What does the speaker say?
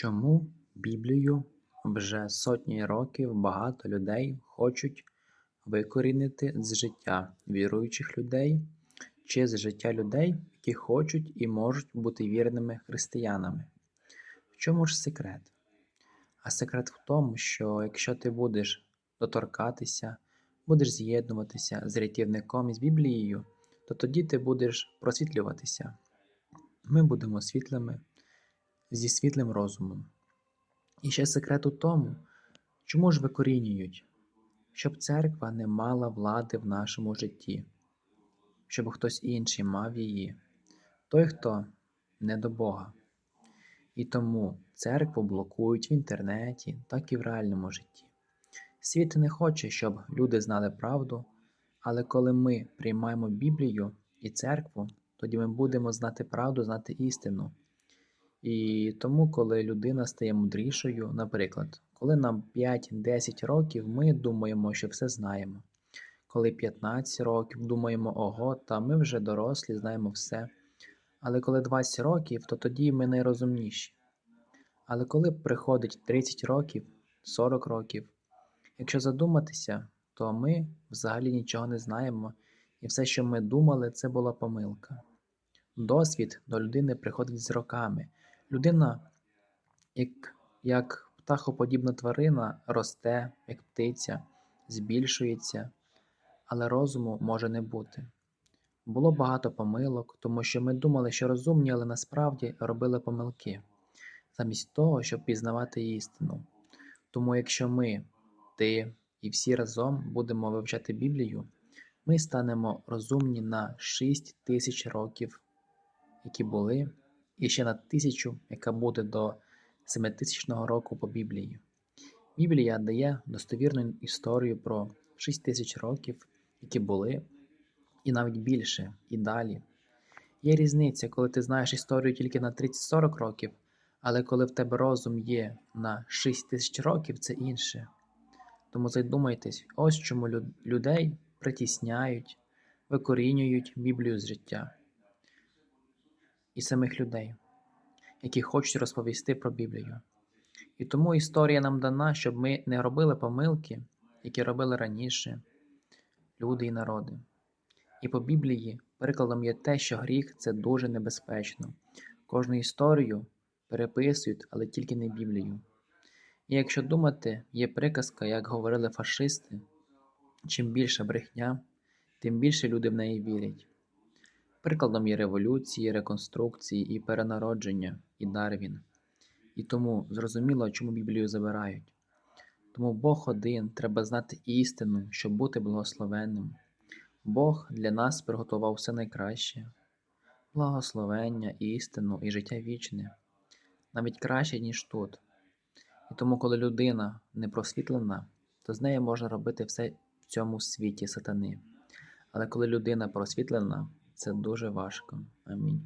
Чому Біблію вже сотні років багато людей хочуть викорінити з життя віруючих людей чи з життя людей, які хочуть і можуть бути вірними християнами? В чому ж секрет? А секрет в тому, що якщо ти будеш доторкатися, будеш з'єднуватися з рятівником і з Біблією, то тоді ти будеш просвітлюватися. Ми будемо світлими зі світлим розумом. І ще секрет у тому, чому ж викорінюють, щоб церква не мала влади в нашому житті, щоб хтось інший мав її, той, хто не до Бога. І тому церкву блокують в інтернеті, так і в реальному житті. Світ не хоче, щоб люди знали правду, але коли ми приймаємо Біблію і церкву, тоді ми будемо знати правду, знати істину. І тому, коли людина стає мудрішою, наприклад, коли нам 5-10 років, ми думаємо, що все знаємо. Коли 15 років думаємо, ого, та ми вже дорослі, знаємо все. Але коли 20 років, то тоді ми найрозумніші. Але коли приходить 30 років, 40 років, якщо задуматися, то ми взагалі нічого не знаємо, і все, що ми думали, це була помилка. Досвід до людини приходить з роками. Людина, як, як птахоподібна тварина, росте, як птиця, збільшується, але розуму може не бути. Було багато помилок, тому що ми думали, що розумні, але насправді робили помилки, замість того, щоб пізнавати істину. Тому якщо ми, ти і всі разом будемо вивчати Біблію, ми станемо розумні на 6 тисяч років, які були, і ще на тисячу, яка буде до 7000 року по Біблії. Біблія дає достовірну історію про 6 тисяч років, які були, і навіть більше, і далі. Є різниця, коли ти знаєш історію тільки на 30-40 років, але коли в тебе розум є на 6 тисяч років, це інше. Тому задумайтесь, ось чому людей притісняють, викорінюють Біблію з життя і самих людей, які хочуть розповісти про Біблію. І тому історія нам дана, щоб ми не робили помилки, які робили раніше люди і народи. І по Біблії прикладом є те, що гріх це дуже небезпечно. Кожну історію переписують, але тільки не Біблію. І якщо думати, є приказка, як говорили фашисти, чим більша брехня, тим більше люди в неї вірять. Прикладом є революції, реконструкції і перенародження, і Дарвін. І тому зрозуміло, чому Біблію забирають. Тому Бог один, треба знати істину, щоб бути благословенним. Бог для нас приготував все найкраще, благословення, істину і життя вічне, навіть краще, ніж тут. І тому, коли людина не просвітлена, то з нею можна робити все в цьому світі сатани. Але коли людина просвітлена, це дуже важко. Амінь.